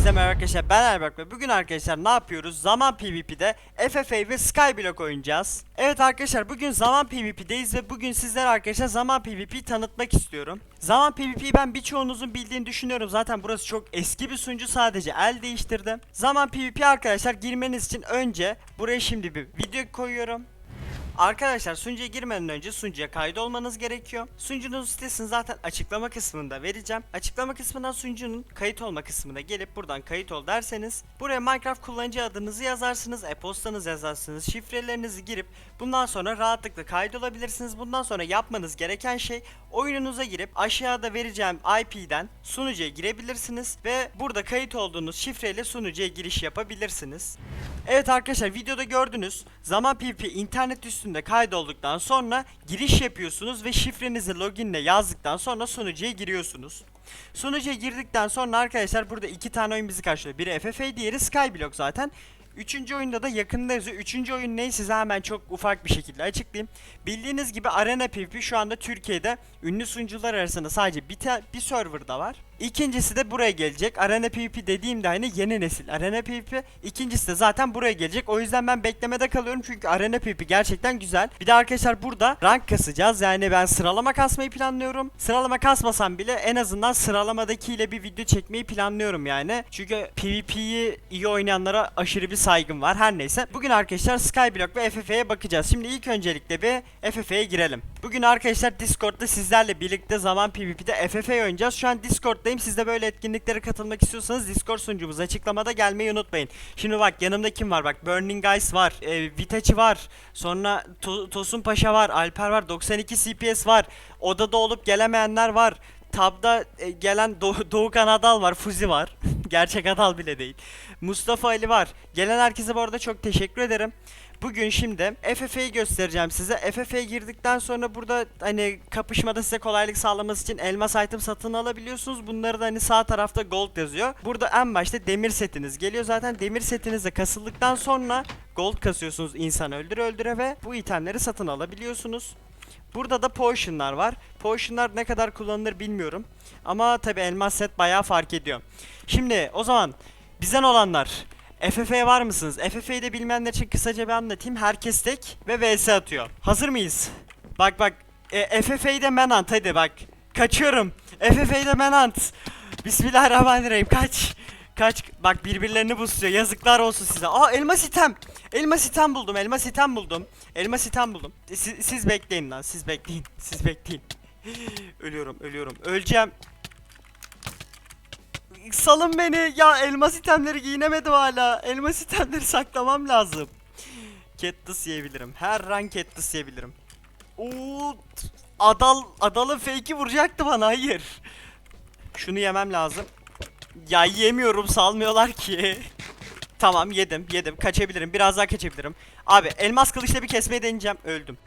Hepinize merhaba arkadaşlar ben Erberk ve bugün arkadaşlar ne yapıyoruz? Zaman PvP'de FFA ve Skyblock oynayacağız. Evet arkadaşlar bugün Zaman PvP'deyiz ve bugün sizlere arkadaşlar Zaman PvP'yi tanıtmak istiyorum. Zaman PvP'yi ben birçoğunuzun bildiğini düşünüyorum. Zaten burası çok eski bir sunucu sadece el değiştirdim. Zaman PvP arkadaşlar girmeniz için önce buraya şimdi bir video koyuyorum. Arkadaşlar sunucuya girmeden önce sunucuya kaydolmanız gerekiyor. Sunucunun sitesini zaten açıklama kısmında vereceğim. Açıklama kısmından sunucunun kayıt olma kısmına gelip buradan kayıt ol derseniz buraya Minecraft kullanıcı adınızı yazarsınız, e-postanızı yazarsınız, şifrelerinizi girip bundan sonra rahatlıkla kaydolabilirsiniz. Bundan sonra yapmanız gereken şey oyununuza girip aşağıda vereceğim IP'den sunucuya girebilirsiniz ve burada kayıt olduğunuz şifreyle sunucuya giriş yapabilirsiniz. Evet arkadaşlar videoda gördünüz. Zaman PP internet üstünde kaydolduktan sonra giriş yapıyorsunuz ve şifrenizi loginle yazdıktan sonra sunucuya giriyorsunuz. Sunucuya girdikten sonra arkadaşlar burada iki tane oyun bizi karşılıyor. Biri FFA diğeri Skyblock zaten. Üçüncü oyunda da yakında yazıyor. Üçüncü oyun ne size hemen çok ufak bir şekilde açıklayayım. Bildiğiniz gibi Arena PvP şu anda Türkiye'de ünlü sunucular arasında sadece bir, bir serverda var. İkincisi de buraya gelecek. Arena PvP dediğimde hani yeni nesil Arena PvP. İkincisi de zaten buraya gelecek. O yüzden ben beklemede kalıyorum çünkü Arena PvP gerçekten güzel. Bir de arkadaşlar burada rank kasacağız. Yani ben sıralama kasmayı planlıyorum. Sıralama kasmasam bile en azından sıralamadaki bir video çekmeyi planlıyorum yani. Çünkü PvP'yi iyi oynayanlara aşırı bir saygım var. Her neyse. Bugün arkadaşlar Skyblock ve FFA'ya bakacağız. Şimdi ilk öncelikle bir FFA'ya girelim. Bugün arkadaşlar Discord'da sizlerle birlikte zaman PvP'de FFA oynayacağız. Şu an Discord'dayım. Siz de böyle etkinliklere katılmak istiyorsanız Discord sunucumuz açıklamada gelmeyi unutmayın. Şimdi bak yanımda kim var? Bak Burning Guys var. E, Vitachi var. Sonra To- Tosun Paşa var. Alper var. 92 CPS var. Odada olup gelemeyenler var. Tab'da e, gelen Do- Doğukan Adal var. Fuzi var. Gerçek Adal bile değil. Mustafa Ali var. Gelen herkese bu arada çok teşekkür ederim. Bugün şimdi FFA'yı göstereceğim size. FFA'ya girdikten sonra burada hani kapışmada size kolaylık sağlaması için elmas item satın alabiliyorsunuz. Bunları da hani sağ tarafta gold yazıyor. Burada en başta demir setiniz geliyor. Zaten demir setinizde kasıldıktan sonra gold kasıyorsunuz insan öldüre öldüre ve bu itemleri satın alabiliyorsunuz. Burada da potionlar var. Potionlar ne kadar kullanılır bilmiyorum. Ama tabi elmas set bayağı fark ediyor. Şimdi o zaman bizden olanlar FFA var mısınız? FFA'yı de bilmeyenler için kısaca bir anlatayım. Herkes tek ve VS atıyor. Hazır mıyız? Bak bak. E, FFA'yı da Menant hadi bak. Kaçıyorum. FFA'yı da Menant. Bismillahirrahmanirrahim kaç. Kaç bak birbirlerini busluyor. Yazıklar olsun size. Aa elmas item. Elmas item buldum. Elmas item buldum. Elmas item buldum. Siz, siz bekleyin lan. Siz bekleyin. Siz bekleyin. ölüyorum, ölüyorum. Öleceğim. Salın beni. Ya elmas itemleri giyinemedim hala. Elmas itemleri saklamam lazım. Katniss yiyebilirim. Her rank Katniss yiyebilirim. Oo, Adal Adal'ın fake'i vuracaktı bana. Hayır. Şunu yemem lazım. Ya yemiyorum salmıyorlar ki. tamam yedim yedim kaçabilirim biraz daha kaçabilirim. Abi elmas kılıçla bir kesmeye deneyeceğim öldüm.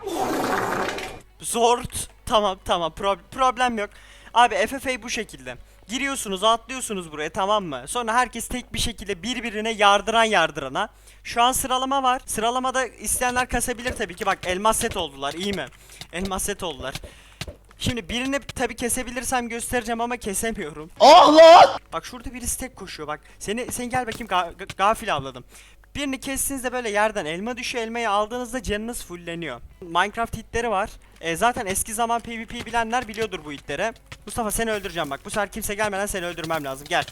Zor. Tamam tamam Pro- problem yok. Abi FFA bu şekilde. Giriyorsunuz atlıyorsunuz buraya tamam mı? Sonra herkes tek bir şekilde birbirine yardıran yardırana. Şu an sıralama var. Sıralamada isteyenler kasabilir tabii ki. Bak elmas set oldular iyi mi? Elmas set oldular. Şimdi birini tabii kesebilirsem göstereceğim ama kesemiyorum. Ah lan! Bak şurada birisi tek koşuyor bak. Seni sen gel bakayım ga- ga- gafil avladım. Birini kestiğinizde böyle yerden elma düşüyor. Elmayı aldığınızda canınız fulleniyor. Minecraft hitleri var. E, zaten eski zaman PvP bilenler biliyordur bu hitleri. Mustafa seni öldüreceğim bak. Bu sefer kimse gelmeden seni öldürmem lazım. Gel.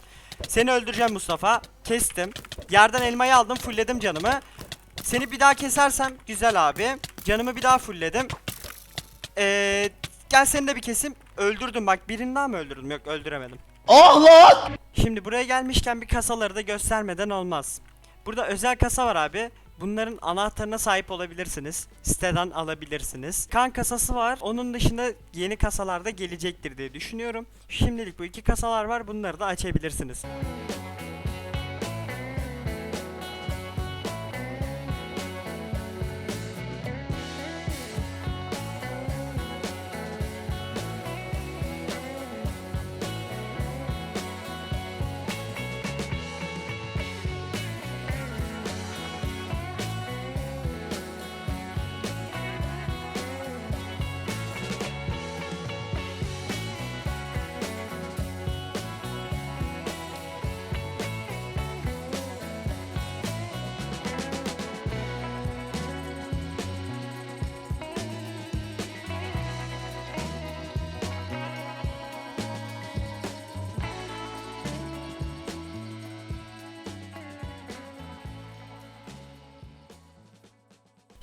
Seni öldüreceğim Mustafa. Kestim. Yerden elmayı aldım. Fullledim canımı. Seni bir daha kesersem güzel abi. Canımı bir daha fullledim. Eee gel seni de bir kesim. Öldürdüm bak. Birini daha mı öldürdüm? Yok öldüremedim. Ah lan! Şimdi buraya gelmişken bir kasaları da göstermeden olmaz. Burada özel kasa var abi. Bunların anahtarına sahip olabilirsiniz. Siteden alabilirsiniz. Kan kasası var. Onun dışında yeni kasalar da gelecektir diye düşünüyorum. Şimdilik bu iki kasalar var. Bunları da açabilirsiniz.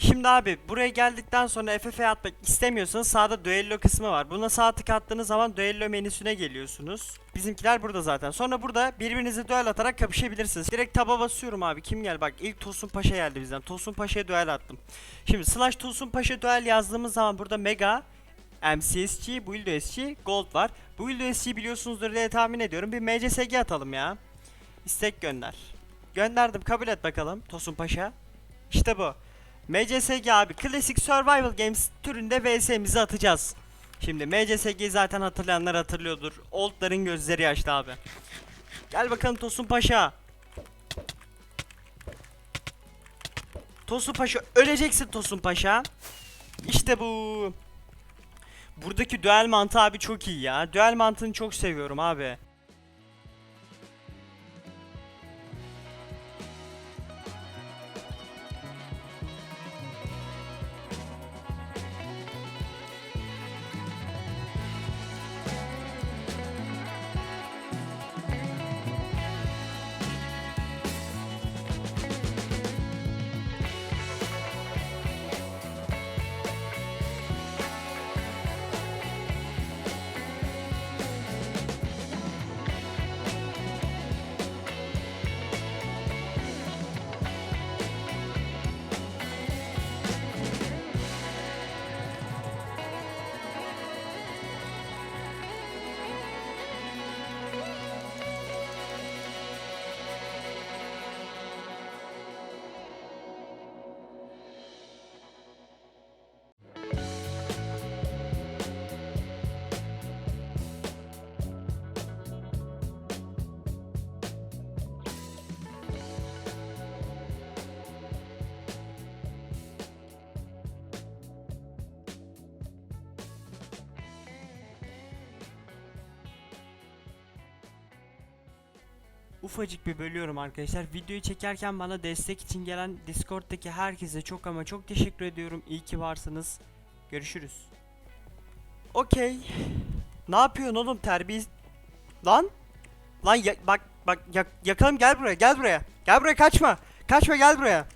Şimdi abi buraya geldikten sonra FF'ye atmak istemiyorsanız sağda düello kısmı var. Buna sağ tık attığınız zaman düello menüsüne geliyorsunuz. Bizimkiler burada zaten. Sonra burada birbirinize düel atarak kapışabilirsiniz. Direkt taba basıyorum abi. Kim gel bak ilk Tosun Paşa geldi bizden. Tosun Paşa'ya düel attım. Şimdi slash Tosun Paşa düel yazdığımız zaman burada mega MCSG, Build SG, Gold var. Build SG biliyorsunuzdur diye tahmin ediyorum. Bir MCSG atalım ya. İstek gönder. Gönderdim kabul et bakalım Tosun Paşa. İşte bu. MCSG abi Classic Survival Games türünde VS'mizi atacağız. Şimdi MCSG'yi zaten hatırlayanlar hatırlıyordur. Old'ların gözleri yaşlı abi. Gel bakalım Tosun Paşa. Tosun Paşa öleceksin Tosun Paşa. İşte bu. Buradaki duel mantığı abi çok iyi ya. Duel mantığını çok seviyorum abi. Ufacık bir bölüyorum arkadaşlar. Videoyu çekerken bana destek için gelen Discord'daki herkese çok ama çok teşekkür ediyorum. İyi ki varsınız. Görüşürüz. Okey. Ne yapıyorsun oğlum terbiye... Lan? Lan ya- bak bak ya- yakalım gel buraya gel buraya. Gel buraya kaçma. Kaçma gel buraya.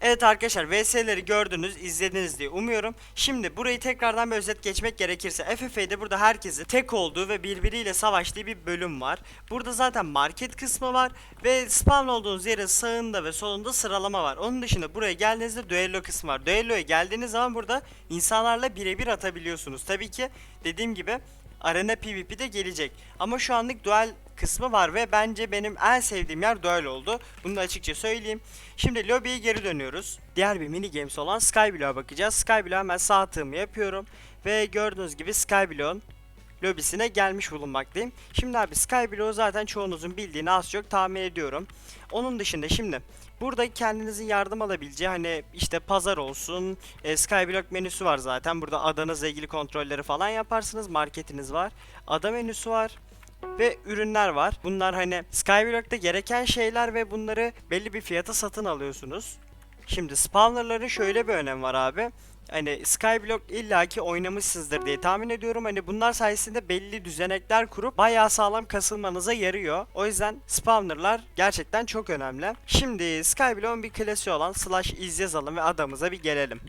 Evet arkadaşlar VS'leri gördünüz, izlediniz diye umuyorum. Şimdi burayı tekrardan bir özet geçmek gerekirse FFA'de burada herkesin tek olduğu ve birbiriyle savaştığı bir bölüm var. Burada zaten market kısmı var ve spawn olduğunuz yerin sağında ve solunda sıralama var. Onun dışında buraya geldiğinizde düello kısmı var. Düelloya geldiğiniz zaman burada insanlarla birebir atabiliyorsunuz. Tabii ki dediğim gibi Arena PvP de gelecek. Ama şu anlık duel kısmı var ve bence benim en sevdiğim yer duel oldu. Bunu da açıkça söyleyeyim. Şimdi lobiye geri dönüyoruz. Diğer bir mini games olan Skyblock'a bakacağız. Skyblock'a hemen sağ tığımı yapıyorum. Ve gördüğünüz gibi Skyblock'un lobisine gelmiş bulunmaktayım. Şimdi abi Skyblock'u zaten çoğunuzun bildiğini az çok tahmin ediyorum. Onun dışında şimdi burada kendinizin yardım alabileceği hani işte pazar olsun, e, Skyblock menüsü var zaten. Burada adanızla ilgili kontrolleri falan yaparsınız. Marketiniz var. Ada menüsü var ve ürünler var. Bunlar hani Skyblock'ta gereken şeyler ve bunları belli bir fiyata satın alıyorsunuz. Şimdi spawnerların şöyle bir önemi var abi. Hani Skyblock illaki oynamışsınızdır diye tahmin ediyorum. Hani bunlar sayesinde belli düzenekler kurup bayağı sağlam kasılmanıza yarıyor. O yüzden spawnerlar gerçekten çok önemli. Şimdi Skyblock'un bir klasiği olan slash iz yazalım ve adamıza bir gelelim.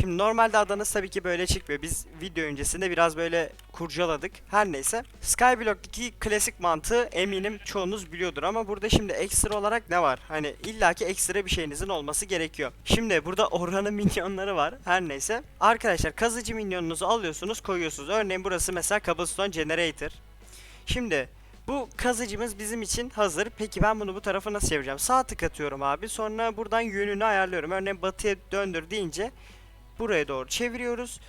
Şimdi normalde adanız tabii ki böyle çıkmıyor. Biz video öncesinde biraz böyle kurcaladık. Her neyse. Skyblock'taki klasik mantığı eminim çoğunuz biliyordur ama burada şimdi ekstra olarak ne var? Hani illaki ekstra bir şeyinizin olması gerekiyor. Şimdi burada Orhan'ın minyonları var. Her neyse. Arkadaşlar kazıcı minyonunuzu alıyorsunuz koyuyorsunuz. Örneğin burası mesela Cobblestone Generator. Şimdi bu kazıcımız bizim için hazır. Peki ben bunu bu tarafa nasıl çevireceğim? Sağ tık atıyorum abi. Sonra buradan yönünü ayarlıyorum. Örneğin batıya döndür deyince buraya doğru çeviriyoruz.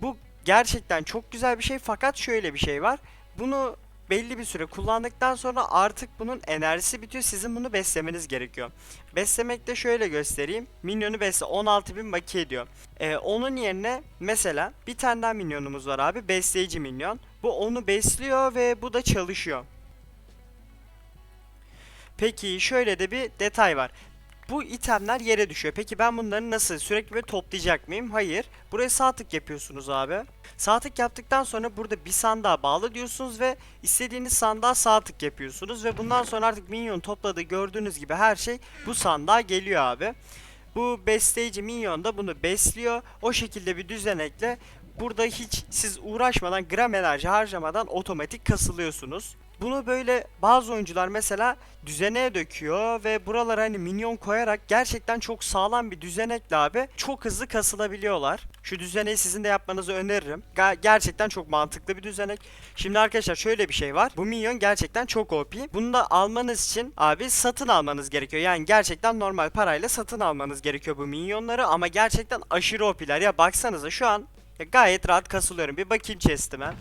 Bu gerçekten çok güzel bir şey fakat şöyle bir şey var. Bunu belli bir süre kullandıktan sonra artık bunun enerjisi bitiyor. Sizin bunu beslemeniz gerekiyor. Beslemek de şöyle göstereyim. Minyonu besle 16.000 maki ediyor. Ee, onun yerine mesela bir tane daha minyonumuz var abi. Besleyici minyon. Bu onu besliyor ve bu da çalışıyor. Peki şöyle de bir detay var. Bu itemler yere düşüyor. Peki ben bunları nasıl sürekli böyle toplayacak mıyım? Hayır. Buraya sağ tık yapıyorsunuz abi. Sağ tık yaptıktan sonra burada bir sandığa bağlı diyorsunuz ve istediğiniz sandığa sağ tık yapıyorsunuz ve bundan sonra artık minyon topladığı gördüğünüz gibi her şey bu sandığa geliyor abi. Bu besleyici minyon da bunu besliyor. O şekilde bir düzenekle burada hiç siz uğraşmadan gram enerji harcamadan otomatik kasılıyorsunuz. Bunu böyle bazı oyuncular mesela düzeneye döküyor ve buralara hani minyon koyarak gerçekten çok sağlam bir düzenekle abi çok hızlı kasılabiliyorlar. Şu düzeneyi sizin de yapmanızı öneririm. Gerçekten çok mantıklı bir düzenek. Şimdi arkadaşlar şöyle bir şey var. Bu minyon gerçekten çok OP. Bunu da almanız için abi satın almanız gerekiyor. Yani gerçekten normal parayla satın almanız gerekiyor bu minyonları ama gerçekten aşırı OP'ler. Ya baksanıza şu an gayet rahat kasılıyorum. Bir bakayım chest'ime.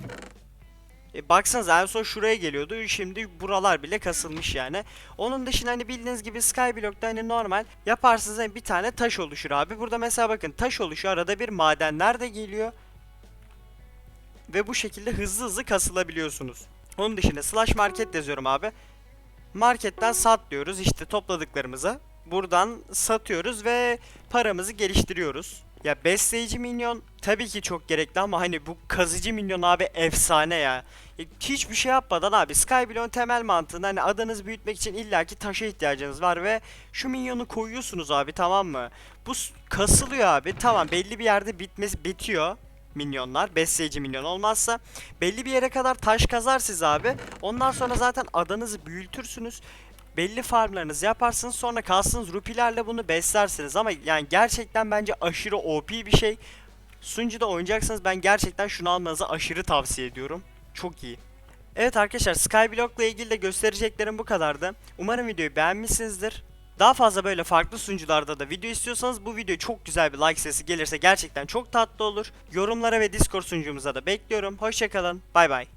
E baksanıza en son şuraya geliyordu. Şimdi buralar bile kasılmış yani. Onun dışında hani bildiğiniz gibi Skyblock'ta hani normal yaparsınız hani bir tane taş oluşur abi. Burada mesela bakın taş oluşuyor. Arada bir madenler de geliyor. Ve bu şekilde hızlı hızlı kasılabiliyorsunuz. Onun dışında slash market yazıyorum abi. Marketten sat diyoruz işte topladıklarımızı. Buradan satıyoruz ve paramızı geliştiriyoruz. Ya besleyici minyon tabii ki çok gerekli ama hani bu kazıcı minyon abi efsane ya. Hiçbir şey yapmadan abi Skyblock'un temel mantığında hani adanızı büyütmek için illaki taşa ihtiyacınız var ve şu minyonu koyuyorsunuz abi tamam mı? Bu kasılıyor abi tamam belli bir yerde bitmesi bitiyor minyonlar besleyici minyon olmazsa belli bir yere kadar taş kazar siz abi ondan sonra zaten adanızı büyütürsünüz belli farmlarınızı yaparsınız sonra kalsınız rupilerle bunu beslersiniz ama yani gerçekten bence aşırı OP bir şey Sunucuda oynayacaksanız ben gerçekten şunu almanızı aşırı tavsiye ediyorum. Çok iyi. Evet arkadaşlar Skyblock ile ilgili de göstereceklerim bu kadardı. Umarım videoyu beğenmişsinizdir. Daha fazla böyle farklı sunucularda da video istiyorsanız bu video çok güzel bir like sesi gelirse gerçekten çok tatlı olur. Yorumlara ve Discord sunucumuza da bekliyorum. Hoşçakalın. Bay bay.